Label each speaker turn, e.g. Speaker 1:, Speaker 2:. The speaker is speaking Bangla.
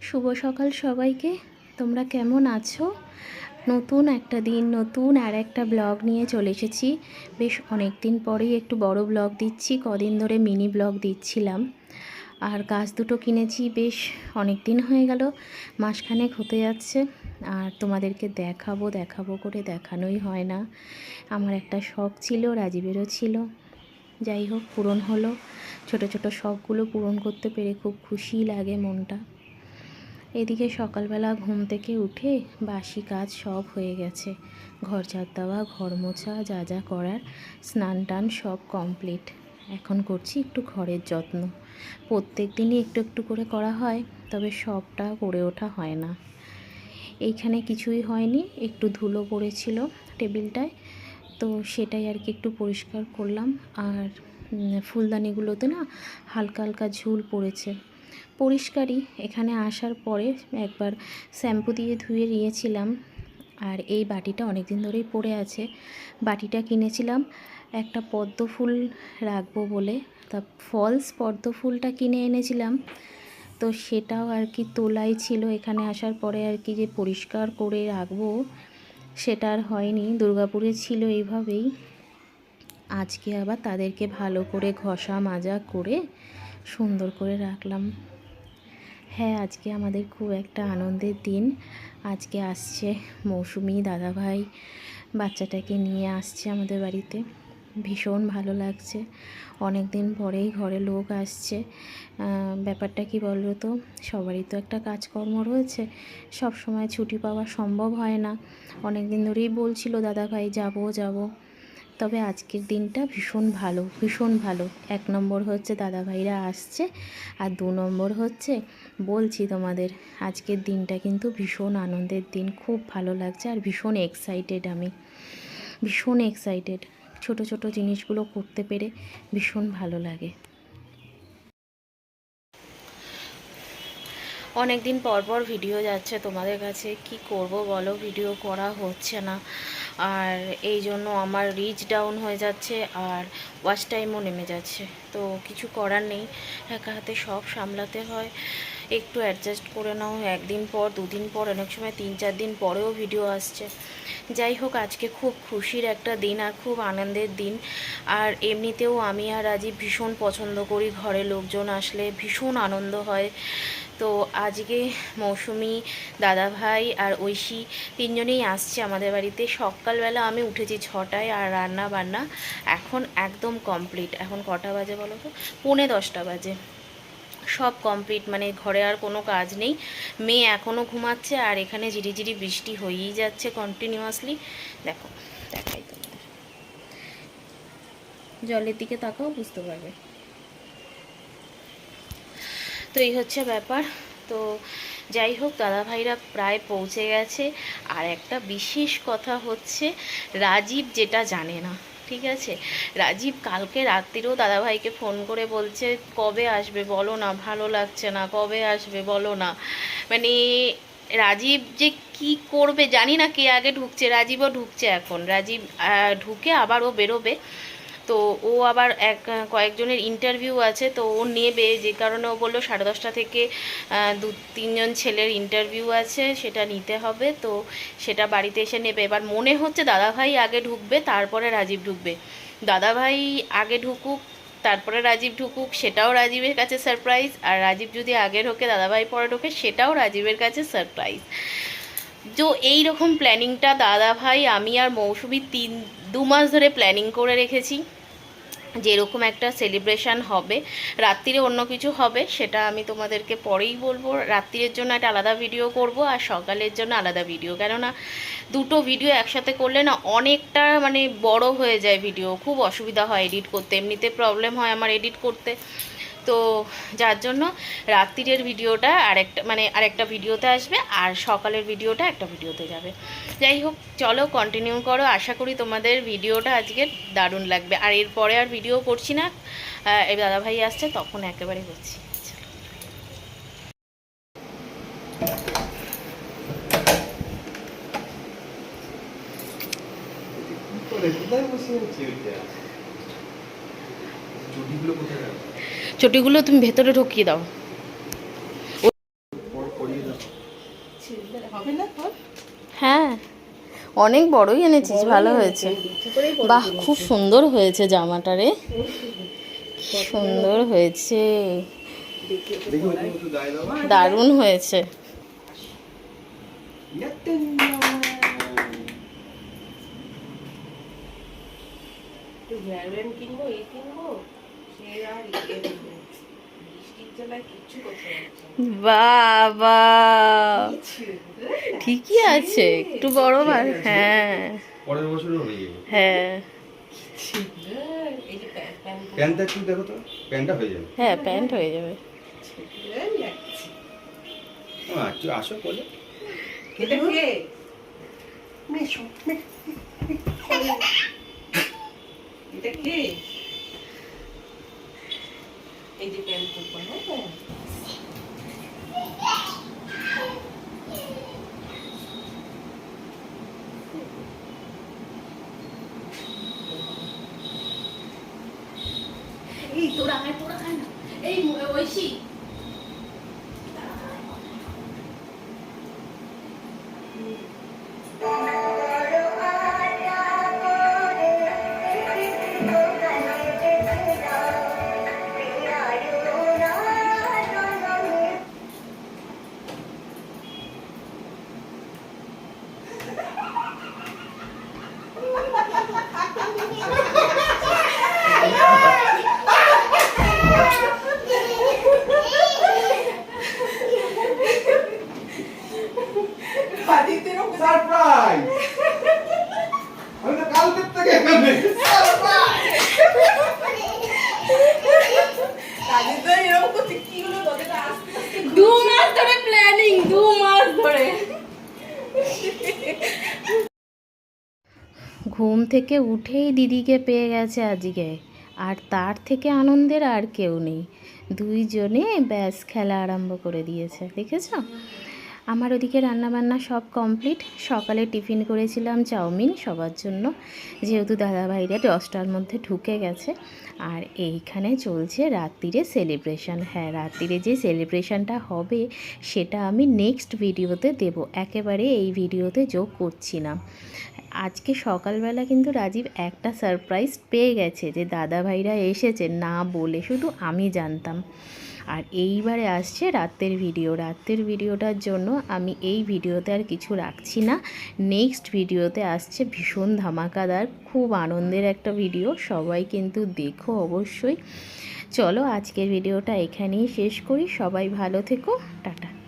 Speaker 1: শুভ সকাল সবাইকে। তোমরা কেমন আছো? নতুন একটা দিন, নতুন আর একটা ব্লগ নিয়ে চলে এসেছি। বেশ অনেক দিন পরেই একটু বড় ব্লগ দিচ্ছি, কদিন ধরে মিনি ব্লগ দিচ্ছিলাম। আর গাছ দুটো কিনেছি, বেশ অনেক দিন হয়ে গেল, মাসখানেক হতে যাচ্ছে। আর তোমাদেরকে দেখাবো দেখাবো করে দেখানোই হয় না। আমার একটা শখ ছিল, রাজীবেরও ছিল। যাই হোক, পূরণ হলো। ছোট ছোট শখগুলো পূরণ করতে পেরে খুব খুশি লাগে মনটা। এদিকে সকালবেলা ঘুম থেকে উঠে বাসি কাজ সব হয়ে গেছে। ঘর ঝাড় দেওয়া, ঘর মোছা, যা যা করার, স্নান টান সব কমপ্লিট। এখন করছি একটু ঘরের যত্ন। প্রত্যেক দিনই একটু একটু করে করা হয়, তবে সবটা করে ওঠা হয় না। এইখানে কিছুই হয়নি, একটু ধুলো পড়েছিল টেবিলটায়, তো সেটাই আর কি একটু পরিষ্কার করলাম। আর ফুলদানিগুলোতে না হালকা হালকা ঝুল পড়েছে। পরিষ্কারই। এখানে আসার পরে একবার শ্যাম্পু দিয়ে ধুয়ে নিয়েছিলাম। আর এই বাটিটা অনেক দিন ধরেই পড়ে আছে। বাটিটা কিনেছিলাম। একটা পদ্ম ফুল রাখব বলে। তা ফলস পদ্ম ফুলটা কিনে এনেছিলাম। তো সেটাও আর কি তোলাই ছিল। এখানে আসার পরে আর কি যে পরিষ্কার করে রাখব, সেটা আর হয়নি। দুর্গাপুরে ছিল এইভাবেই। আজকে আবার তাদেরকে ভালো করে ঘষা মাজা করে সুন্দর করে রাখলাম। হ্যাঁ আজকে আমাদের খুব একটা আনন্দের দিন। আজকে আসছে মৌসুমি দাদাভাই। বাচ্চাটাকে নিয়ে আসছে আমাদের বাড়িতে। ভীষণ ভালো লাগছে। অনেক দিন পরেই ঘরে লোক আসছে। ব্যাপারটা কি বলতো তো? সবারই তো একটা কাজকর্ম রয়েছে। সব সময় ছুটি পাওয়া সম্ভব হয় না। অনেক দিন ধরেই বলছিল, দাদাভাই, যাব যাব। তবে আজকের দিনটা ভীষণ ভালো ভীষণ ভালো। এক নম্বর হচ্ছে দাদাভাইরা আসছে, আর দু নম্বর হচ্ছে বলছি তোমাদের, আজকের দিনটা কিন্তু ভীষণ আনন্দের দিন, খুব ভালো লাগছে আর ভীষণ এক্সাইটেড আমি। ভীষণ এক্সাইটেড ছোট ছোট জিনিসগুলো করতে পেরে ভীষণ ভালো লাগে। অনেক দিন পর পর ভিডিও যাচ্ছে তোমাদের কাছে। কি করব বলো? ভিডিও করা হচ্ছে না। আর এই জন্য আমার রিচ ডাউন হয়ে যাচ্ছে আর ওয়াচ টাইমও নেমে যাচ্ছে। তো কিছু করার নেই। একা হাতে সব সামলাতে হয়। একটু অ্যাডজাস্ট করে নাও। একদিন পর, দুদিন পর, অনেক সময় তিন চার দিন পরেও ভিডিও আসছে। যাই হোক, আজকে খুব খুশির একটা দিন আর খুব আনন্দের দিন। আর এমনিতেও আমি আর রাজীব ভীষণ পছন্দ করি। ঘরে লোকজন আসলে ভীষণ আনন্দ হয়। তো আজকে মৌসুমি, দাদাভাই আর ঐশী তিনজনেই আসছে আমাদের বাড়িতে। সকালবেলা আমি উঠেছি ছটায় আর রান্না বান্না এখন একদম কমপ্লিট এখন কটা বাজে বলো তো পৌনে দশটা বাজে। সব কমপ্লিট মানে ঘরে আর কোনো কাজ নেই। মেয়ে এখনও ঘুমাচ্ছে আর এখানে ঝিরিঝিরি বৃষ্টি হয়েই যাচ্ছে কন্টিনিউয়াসলি দেখো, দেখাই তোমাদের। জলের দিকে তাকাও, বুঝতে পারবে। তো এই হচ্ছে ব্যাপার। তো যাই হোক, দাদাভাইরা প্রায় পৌঁছে গেছে। আর একটা বিশেষ কথা হচ্ছে, রাজীব যেটা জানে না। ঠিক আছে? রাজীব কালকে রাত্রিরেও দাদাভাইকে ফোন করে বলছে, কবে আসবে? বলো না, ভালো লাগছে না, কবে আসবে? বলো না। মানে রাজীব যে কি করবে জানি না কে আগে ঢুকছে, রাজীবও ঢুকছে এখন। রাজীব ঢুকে আবারও বেরোবে। তো ও আবার এক কয়েকজনের ইন্টারভিউ আছে, তো ও নেবে, যে কারণে ও বলল সাড়ে দশটা থেকে দু, তিনজন ছেলের ইন্টারভিউ আছে, সেটা নিতে হবে, তো সেটা বাড়িতে এসে নেবে। এবার মনে হচ্ছে দাদাভাই আগে ঢুকবে, তারপরে রাজীব ঢুকবে। দাদাভাই আগে ঢুকুক, তারপরে রাজীব ঢুকুক, সেটাও রাজীবের কাছে সারপ্রাইজ আর রাজীব যদি আগে ঢোকে, দাদাভাই পরে ঢোকে, সেটাও রাজীবের কাছে সারপ্রাইজ তো এই রকম প্ল্যানিংটা দাদা ভাই আমি আর মৌসুমি তিন দু মাস ধরে প্ল্যানিং করে রেখেছি যেরকম একটা সেলিব্রেশান হবে। রাত্রিরে অন্য কিছু হবে, সেটা আমি তোমাদেরকে পরেই বলব। রাত্রিরের জন্য একটা আলাদা ভিডিও করব আর সকালের জন্য আলাদা ভিডিও কেননা দুটো ভিডিও একসাথে করলে না অনেকটা মানে বড় হয়ে যায় ভিডিও খুব অসুবিধা হয় এডিট করতে। এমনিতে প্রবলেম হয় আমার এডিট করতে। তো যার জন্য রাত্রিরের ভিডিওটা আরেকটা মানে আরেকটা ভিডিওতে আসবে আর সকালের ভিডিওটা একটা ভিডিওতে যাবে। যাই হোক, চলো কন্টিনিউ করো। আশা করি তোমাদের ভিডিওটা আজকে দারুণ লাগবে। আর এরপরে আর ভিডিও করছি না। এই দাদাভাই আসছে, তখন একেবারে করছি।
Speaker 2: চুটিগুলো কোথায়?
Speaker 1: চটিগুলো তুমি ভেতরে ঢুকিয়ে দাও। হ্যাঁ। অনেক বড়ই এনেছিস ভালো হয়েছে। বাহ খুব সুন্দর হয়েছে জামাটা রে। সুন্দর হয়েছে। দারুণ হয়েছে।
Speaker 3: কিনবো এই কিনবো?
Speaker 1: বাবা। ঠিকই আছে একটু বড় হ্যাঁ
Speaker 2: পরের হয়ে
Speaker 1: হ্যাঁ।
Speaker 3: ছি, এই যে প্যান্ট প্যান্ট
Speaker 2: প্যান্টটা একটু দেখো তো প্যান্টটা হয়ে যাবে।
Speaker 1: হ্যাঁ প্যান্ট হয়ে যাবে।
Speaker 3: লাগছে
Speaker 2: একটু আসো বলে
Speaker 3: এটা কে এটা কে এই যে প্যান করব হ্যাঁ?
Speaker 1: এই তোরা খায় তোরা খায় না। এই ঐশী
Speaker 3: এরকম করছে কি হলো
Speaker 1: দু মাস ধরে প্ল্যানিং দু মাস ধরে ঘুম থেকে উঠেই দিদিকে পেয়ে গেছে আজকে। আর তার থেকে আনন্দের আর কেউ নেই। দুইজনে ব্যাস খেলা আরম্ভ করে দিয়েছে দেখেছ? আমার ওদিকে রান্নাবান্না সব কমপ্লিট। সকালে টিফিন করেছিলাম চাউমিন সবার জন্য। যেহেতু দাদাভাইরা দশটার মধ্যে ঢুকে গেছে। আর এইখানে চলছে রাত্রিরে সেলিব্রেশন হ্যাঁ রাত্রিরে যে সেলিব্রেশনটা হবে, সেটা আমি নেক্সট ভিডিওতে দেব। একেবারে এই ভিডিওতে যোগ করছি না। আজকে সকালবেলা কিন্তু রাজীব একটা সারপ্রাইজ পেয়ে গেছে যে দাদা ভাইরা এসেছে না বলে। শুধু আমি জানতাম। আর এইবারে আসছে রাতের ভিডিও। রাতের ভিডিওটার জন্য আমি এই ভিডিওতে আর কিছু রাখছি না। নেক্সট ভিডিওতে আসছে ভীষণ ধামাকাদার, খুব আনন্দের একটা ভিডিও। সবাই কিন্তু দেখো অবশ্যই। চলো আজকের ভিডিওটা এখানেই শেষ করি। সবাই ভালো থেকো। টাটা।